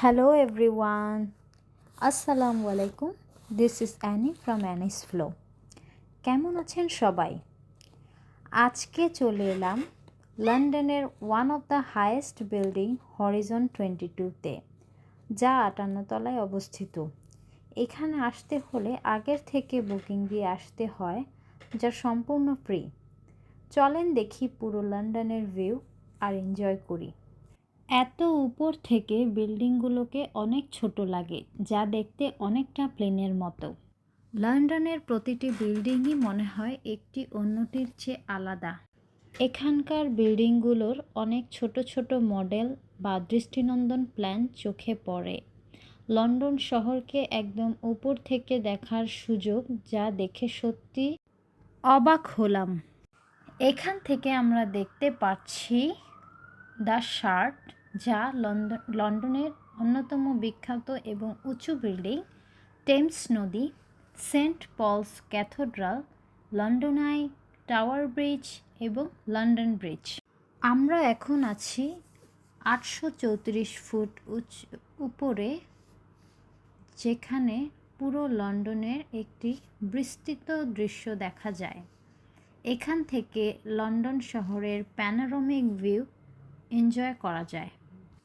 Hello, everyone. Assalamu alaikum. This is Annie from Annie's Flow. কেমন আছেন সবাই আজকে চলে এলাম লন্ডনের one of the highest building Horizon twenty টুতে যা আটান্ন তলায় অবস্থিত এখানে আসতে হলে আগের থেকে বুকিং দিয়ে আসতে হয়, যা সম্পূর্ণ ফ্রি চলেন দেখি পুরো লন্ডনের ভিউ আর এনজয় করি এত উপর থেকে বিল্ডিংগুলোকে অনেক ছোট লাগে, যা দেখতে অনেকটা প্লেনের মতো। লন্ডনের প্রতিটি বিল্ডিংই মনে হয় একটি অন্যটির চেয়ে আলাদা। এখানকার বিল্ডিংগুলোর অনেক ছোট ছোট মডেল বা দৃষ্টিনন্দন প্ল্যান চোখে পড়ে। লন্ডন শহরকে একদম উপর থেকে দেখার সুযোগ যা দেখে সত্যি অবাক হলাম। এখান থেকে আমরা দেখতে পাচ্ছি দ্য শার্ট। যা লন্ডন লন্ডনের অন্যতম বিখ্যাত এবং উঁচু বিল্ডিং, টেমস নদী, Saint Paul's Cathedral, London Eye Tower Bridge এবং লন্ডন ব্রিজ। আমরা এখন আছি আটশো চৌত্রিশ ফুট উচ, উপরে, যেখানে পুরো লন্ডনের একটি বিস্তৃত দৃশ্য দেখা যায়। এখান থেকে লন্ডন শহরের প্যানোরামিক ভিউ এনজয় করা যায়।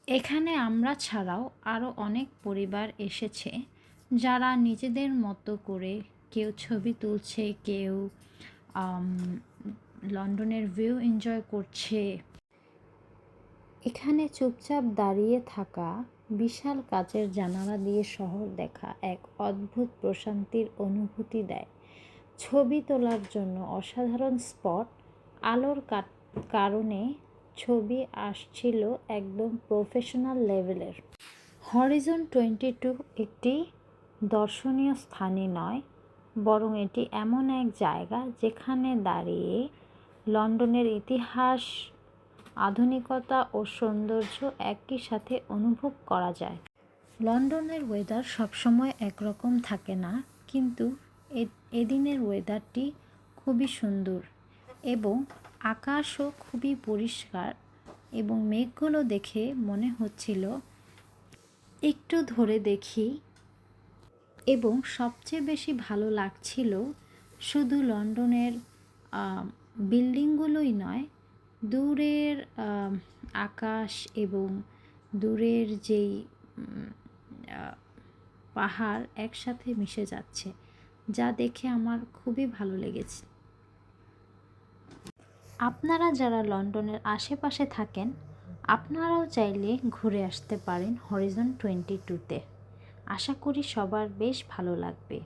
এখানে আমরা ছাড়াও আরও অনেক পরিবার এসেছে যারা নিজেদের মতো করে কেউ ছবি তুলছে, কেউ লন্ডনের ভিউ এনজয় করছে। এখানে চুপচাপ দাঁড়িয়ে থাকা বিশাল কাচের জানালা দিয়ে শহর দেখা এক অদ্ভুত প্রশান্তির অনুভূতি দেয়। ছবি তোলার জন্য অসাধারণ স্পট, আলোর কারণে ছবি আসছিল একদম প্রফেশনাল লেভেলের হরিজন টোয়েন্টি টু একটি দর্শনীয় স্থানই নয়, বরং এটি এমন এক জায়গা যেখানে দাঁড়িয়ে লন্ডনের ইতিহাস, আধুনিকতা ও সৌন্দর্য একই সাথে অনুভব করা যায়। লন্ডনের ওয়েদার সবসময় একরকম থাকে না, কিন্তু এদিনের ওয়েদারটি খুবই সুন্দর এবং আকাশও খুবই পরিষ্কার এবং মেঘগুলো দেখে মনে হচ্ছিল একটু ধরে দেখি। এবং সবচেয়ে বেশি ভালো লাগছিল শুধু লন্ডনের বিল্ডিংগুলোই নয়, দূরের আকাশ এবং দূরের যেই পাহাড় একসাথে মিশে যাচ্ছে, যা দেখে আমার খুবই ভালো লেগেছে। আপনারা যারা লন্ডনের আশেপাশে থাকেন, আপনারাও চাইলে ঘুরে আসতে পারেন হরিজন টোয়েন্টি টুতে। আশা করি সবার বেশ ভালো লাগবে।